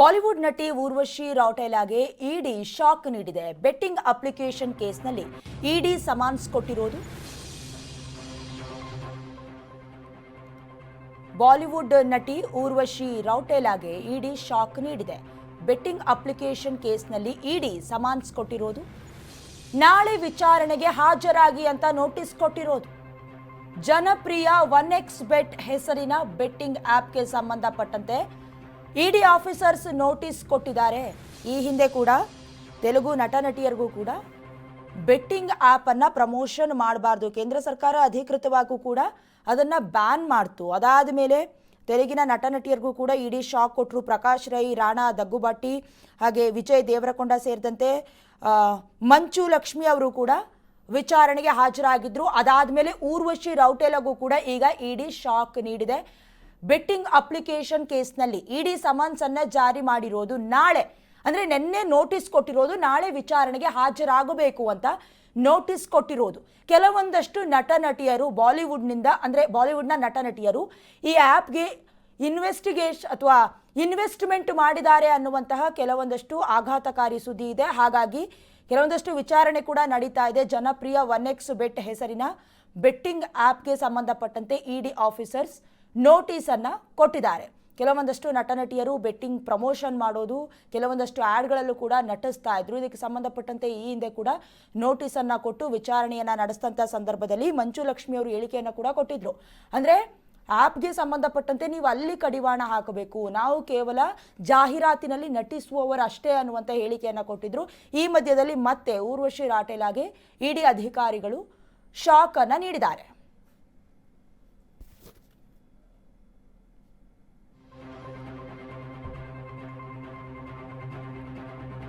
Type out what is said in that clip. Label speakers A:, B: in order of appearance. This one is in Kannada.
A: ಬಾಲಿವುಡ್ ನಟಿ ಊರ್ವಶಿ ರೌಟೇಲಾಗೆ ಇಡಿ ಶಾಕ್ ನೀಡಿದೆ. ಬೆಟ್ಟಿಂಗ್ ಅಪ್ಲಿಕೇಶನ್ ಕೇಸ್ನಲ್ಲಿ ಇಡಿ ಸಮನ್ಸ್ ಕೊಟ್ಟಿರೋದು? ಬಾಲಿವುಡ್ ನಟಿ ಊರ್ವಶಿ ರೌಟೇಲಾಗೆ ಇಡಿ ಶಾಕ್ ನೀಡಿದೆ. ಬೆಟ್ಟಿಂಗ್ ಅಪ್ಲಿಕೇಶನ್ ಕೇಸ್ನಲ್ಲಿ ಇಡಿ ಸಮನ್ಸ್ ಕೊಟ್ಟಿರೋದು? ನಾಳೆ ವಿಚಾರಣೆಗೆ ಹಾಜರಾಗಿ ಅಂತ ನೋಟಿಸ್ ಕೊಟ್ಟಿರೋದು? ಜನಪ್ರಿಯ ಒನ್ ಎಕ್ಸ್ ಬೆಟ್ ಹೆಸರಿನ ಬೆಟ್ಟಿಂಗ್ ಆಪ್ಗೆ ಸಂಬಂಧಪಟ್ಟಂತೆ ಇಡಿ ಆಫೀಸರ್ಸ್ ನೋಟಿಸ್ ಕೊಟ್ಟಿದ್ದಾರೆ. ಈ ಹಿಂದೆ ಕೂಡ, ತೆಲುಗು ನಟ ನಟಿಯರಿಗೂ ಕೂಡ, ಬೆಟ್ಟಿಂಗ್ ಆ್ಯಪನ್ನು ಪ್ರಮೋಷನ್ ಮಾಡಬಾರ್ದು. ಕೇಂದ್ರ ಸರ್ಕಾರ ಅಧಿಕೃತವಾಗೂ ಕೂಡ ಅದನ್ನು ಬ್ಯಾನ್ ಮಾಡ್ತು. ಅದಾದ ಮೇಲೆ ತೆಲುಗಿನ ನಟ ನಟಿಯರಿಗೂ ಕೂಡ ಇಡಿ ಶಾಕ್ ಕೊಟ್ಟರು ಪ್ರಕಾಶ್ ರೈ, ರಾಣಾ ದಗ್ಗುಬಾಟಿ ಹಾಗೆ ವಿಜಯ್ ದೇವರಕೊಂಡ ಸೇರಿದಂತೆ ಮಂಚು ಲಕ್ಷ್ಮಿ ಅವರು ಕೂಡ ವಿಚಾರಣೆಗೆ ಹಾಜರಾಗಿದ್ರು. ಅದಾದ್ಮೇಲೆ ಊರ್ವಶಿ ರೌಟೇಲಗೂ ಕೂಡ ಈಗ ಇಡಿ ಶಾಕ್ ನೀಡಿದೆ. ಬೆಟ್ಟಿಂಗ್ ಅಪ್ಲಿಕೇಶನ್ ಕೇಸ್ನಲ್ಲಿ ಇಡಿ ಸಮನ್ಸ್ ಅನ್ನ ಜಾರಿ ಮಾಡಿರೋದು ನಾಳೆ. ಅಂದ್ರೆ ನಿನ್ನೆ ನೋಟಿಸ್ ಕೊಟ್ಟಿರೋದು ನಾಳೆ ವಿಚಾರಣೆಗೆ ಹಾಜರಾಗಬೇಕು ಅಂತ ನೋಟಿಸ್ ಕೊಟ್ಟಿರೋದು. ಕೆಲವೊಂದಷ್ಟು ನಟ ನಟಿಯರು ಬಾಲಿವುಡ್ನಿಂದ, ಅಂದ್ರೆ ಬಾಲಿವುಡ್ನ ನಟ ನಟಿಯರು ಈ ಆ್ಯಪ್ಗೆ ಇನ್ವೆಸ್ಟಿಗೇಷ್, ಅಥವಾ ಇನ್ವೆಸ್ಟ್ಮೆಂಟ್ ಮಾಡಿದ್ದಾರೆ ಅನ್ನುವಂತಹ ಕೆಲವೊಂದಷ್ಟು ಆಘಾತಕಾರಿ ಸುದ್ದಿ ಇದೆ. ಹಾಗಾಗಿ ಕೆಲವೊಂದಷ್ಟು ವಿಚಾರಣೆ ಕೂಡ ನಡೀತಾ ಇದೆ. ಜನಪ್ರಿಯ ಒನ್ ಎಕ್ಸ್ ಬೆಟ್ ಹೆಸರಿನ ಬೆಟ್ಟಿಂಗ್ ಆ್ಯಪ್ಗೆ ಸಂಬಂಧಪಟ್ಟಂತೆ ಇಡಿ ಆಫೀಸರ್ಸ್ ನೋಟಿಸ್ ಅನ್ನ ಕೊಟ್ಟಿದ್ದಾರೆ. ಕೆಲವೊಂದಷ್ಟು ನಟ ನಟಿಯರು ಬೆಟ್ಟಿಂಗ್ ಪ್ರಮೋಷನ್ ಮಾಡೋದು, ಕೆಲವೊಂದಷ್ಟು ಆ್ಯಡ್ಗಳಲ್ಲೂ ಕೂಡ ನಟಿಸ್ತಾ ಇದ್ರು. ಇದಕ್ಕೆ ಸಂಬಂಧಪಟ್ಟಂತೆ ಈ ಹಿಂದೆ ಕೂಡ ನೋಟಿಸ್ ಅನ್ನ ಕೊಟ್ಟು ವಿಚಾರಣೆಯನ್ನ ನಡೆಸಿದಂಥ ಸಂದರ್ಭದಲ್ಲಿ ಮಂಜು ಲಕ್ಷ್ಮಿ ಅವರು ಹೇಳಿಕೆಯನ್ನು ಕೂಡ ಕೊಟ್ಟಿದ್ರು. ಅಂದ್ರೆ ಆ್ಯಪ್ಗೆ ಸಂಬಂಧಪಟ್ಟಂತೆ ನೀವು ಅಲ್ಲಿ ಕಡಿವಾಣ ಹಾಕಬೇಕು. ನಾವು ಕೇವಲ ಜಾಹೀರಾತಿನಲ್ಲಿ ನಟಿಸುವವರು ಅಷ್ಟೇ ಅನ್ನುವಂಥ ಹೇಳಿಕೆಯನ್ನು ಕೊಟ್ಟಿದ್ರು. ಈ ಮಧ್ಯದಲ್ಲಿ ಮತ್ತೆ ಊರ್ವಶಿ ರಾಟೇಲಾಗೆ ಇಡಿ ಅಧಿಕಾರಿಗಳು ಶಾಕ್ ಅನ್ನ ನೀಡಿದ್ದಾರೆ.